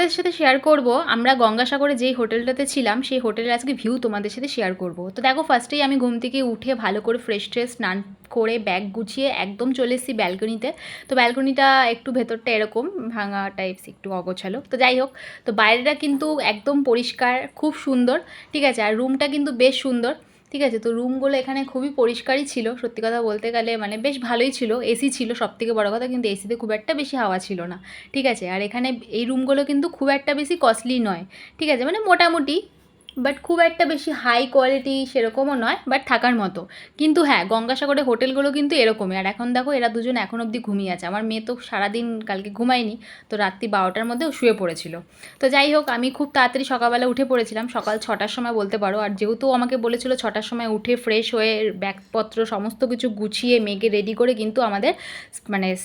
তোমাদের সাথে শেয়ার করব। আমরা গঙ্গাসাগরে যেই হোটেলটাতে ছিলাম, সেই হোটেলের আজকে ভিউ তোমাদের সাথে শেয়ার করব। তো দেখো ফার্স্টেই আমি ঘুম থেকে উঠে ভালো করে ফ্রেশ ট্রেশ স্নান করে ব্যাগ গুছিয়ে একদম চলে এসেছি ব্যালকনিতে তো ব্যালকনিটা একটু ভেতরটা এরকম, ভাঙা টাইপস একটু অগোছালো। তো যাই হোক, তো বাইরেটা কিন্তু একদম পরিষ্কার, খুব সুন্দর, ঠিক আছে? আর রুমটা কিন্তু বেশ সুন্দর। ঠিক আছে, তো রুমগুলো এখানে খুবই পরিষ্কারই ছিল। সত্যি কথা বলতে গেলে মানে বেশ ভালোই ছিল। এসি ছিল সব থেকে বড়ো কথা, কিন্তু এসিতে খুব একটা বেশি হাওয়া ছিল না। ঠিক আছে, আর এখানে এই রুমগুলো কিন্তু খুব একটা বেশি কস্টলি নয়। ঠিক আছে মানে মোটামুটি বাট খুব একটা বেশি হাই কোয়ালিটি সেরকমও নয়, বাট থাকার মতো। কিন্তু হ্যাঁ গঙ্গাসাগরের হোটেলগুলো কিন্তু এরকমই। আর এখন দেখো, এরা দুজন এখন অবধি ঘুমিয়ে আছে। আমার মেয়ে তো সারাদিন কালকে ঘুমায়নি, তো রাত্রি বারোটার মধ্যে ও শুয়ে পড়েছিল। তো যাই হোক, আমি খুব তাড়াতাড়ি সকালবেলা উঠে পড়েছিলাম। সকাল ছটার সময় বলতে পারো। আর যেহেতু আমাকে বলেছিল ছটার সময় উঠে ফ্রেশ হয়ে ব্যাগপত্র সমস্ত কিছু গুছিয়ে, মেয়েকে রেডি করে কিন্তু আমাদের মানে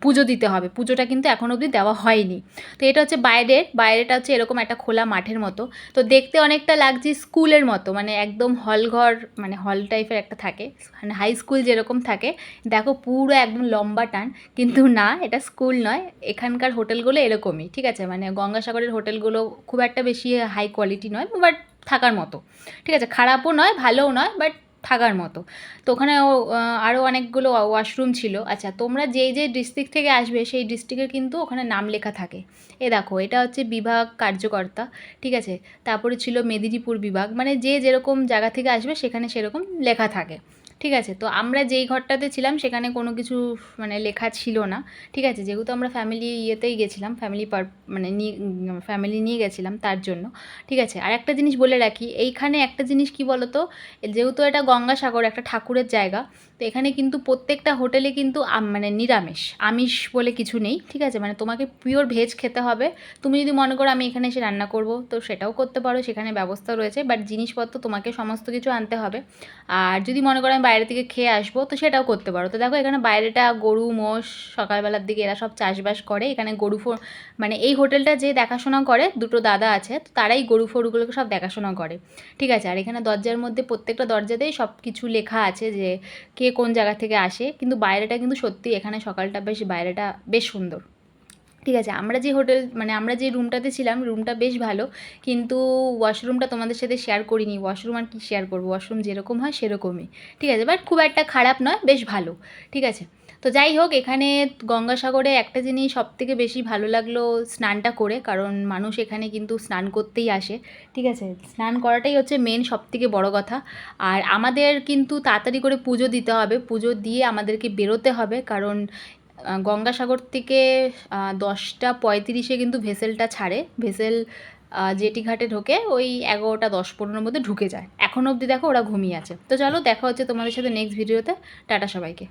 পুজো দিতে হবে। পুজোটা কিন্তু এখন অবধি দেওয়া হয়নি। তো এটা হচ্ছে বাইরের, বাইরেটা হচ্ছে এরকম একটা খোলা মাঠের মতো। তো দেখতে অনেকটা লাগছে স্কুলের মতো মানে একদম হল ঘর মানে হল টাইপের একটা থাকে মানে হাই স্কুল যেরকম থাকে। দেখো পুরো একদম লম্বা টান, কিন্তু না, এটা স্কুল নয়, এখানকার হোটেলগুলো এরকমই, ঠিক আছে? মানে গঙ্গাসাগরের হোটেলগুলো খুব একটা বেশি হাই কোয়ালিটি নয় বাট থাকার মতো, ঠিক আছে? খারাপও নয়, ভালোও নয় বাট থাকার মতো। তো ওখানে আরও অনেকগুলো ওয়াশরুম ছিল। আচ্ছা তোমরা যেই যে ডিস্ট্রিক্ট থেকে আসবে, সেই ডিস্ট্রিক্টের কিন্তু ওখানে নাম লেখা থাকে। এ দেখো, এটা হচ্ছে বিভাগ কার্যকর্তা, ঠিক আছে? তারপরে ছিল মেদিনীপুর বিভাগ। মানে যে যেরকম জায়গা থেকে আসবে, সেখানে সেরকম লেখা থাকে। ঠিক আছে? তো আমরা যেই ঘরটাতে ছিলাম সেখানে কোনো কিছু মানে লেখা ছিল না। ঠিক আছে? যেহেতু আমরা ফ্যামিলি ইয়েতেই গেছিলাম ফ্যামিলি পার মানে নিয়ে ফ্যামিলি নিয়ে গেছিলাম তার জন্য। ঠিক আছে? আর একটা জিনিস বলে রাখি, এইখানে একটা জিনিস কি বলো তো যেহেতু এটা গঙ্গাসাগর, একটা ঠাকুরের জায়গা, তো এখানে কিন্তু প্রত্যেকটা হোটেলে কিন্তু মানে নিরামিষ, আমিষ বলে কিছু নেই। ঠিক আছে? মানে তোমাকে পিওর ভেজ খেতে হবে। তুমি যদি মনে করো আমি এখানে এসে রান্না করব, তো সেটাও করতে পারো, সেখানে ব্যবস্থা রয়েছে। বাট জিনিসপত্র তোমাকে সমস্ত কিছু আনতে হবে। আর যদি মনে করো আমি বাইরে থেকে খেয়ে আসব, তো সেটাও করতে পারো। তো দেখো এখানে বাইরেটা গরু, মোষ, সকালবেলার দিকে এরা সব চাষবাস করে। এখানে গরু ফোর মানে এই হোটেলটা যে দেখাশোনা করে, দুটো দাদা আছে, তো তারাই গরু ফরুগুলোকে সব দেখাশোনা করে। ঠিক আছে, আর এখানে দরজার মধ্যে প্রত্যেকটা দরজাতেই সব কিছু লেখা আছে যে কে কোন জায়গা থেকে আসে, কিন্তু বাইরেটা কিন্তু সত্যি এখানে সকালটা বেশ, বাইরেটা বেশ সুন্দর। ঠিক আছে, আমরা যে হোটেল মানে আমরা যে রুমটাতে ছিলাম রুমটা বেশ ভালো, কিন্তু ওয়াশরুমটা তোমাদের সাথে শেয়ার করিনি ওয়াশরুম আর কি শেয়ার করব ওয়াশরুম যেরকম হয় সেরকমই, ঠিক আছে? বাট খুব একটা খারাপ নয়, বেশ ভালো, ঠিক আছে? তো যাই হোক, এখানে গঙ্গাসাগরে একটা জিনিস সব থেকে বেশি ভালো লাগল স্নানটা করে, কারণ মানুষ এখানে কিন্তু স্নান করতেই আসে, ঠিক আছে? স্নান করাটাই হচ্ছে মেন সব থেকে বড়ো কথা, আর আমাদের কিন্তু তাড়াতাড়ি করে পুজো দিতে হবে, পুজো দিয়ে আমাদেরকে বেরোতে হবে, কারণ গঙ্গাসাগর থেকে দশটা পঁয়ত্রিশে কিন্তু ভেসেলটা ছাড়ে। ভেসেল জেটি ঘাটে ঢোকে, ওই এগারোটা দশ পনেরোর মধ্যে ঢুকে যায়। এখন অবধি দেখো ওরা ঘুমিয়ে আছে। তো চলো দেখা হচ্ছে তোমাদের সাথে নেক্সট ভিডিওতে টাটা সবাইকে।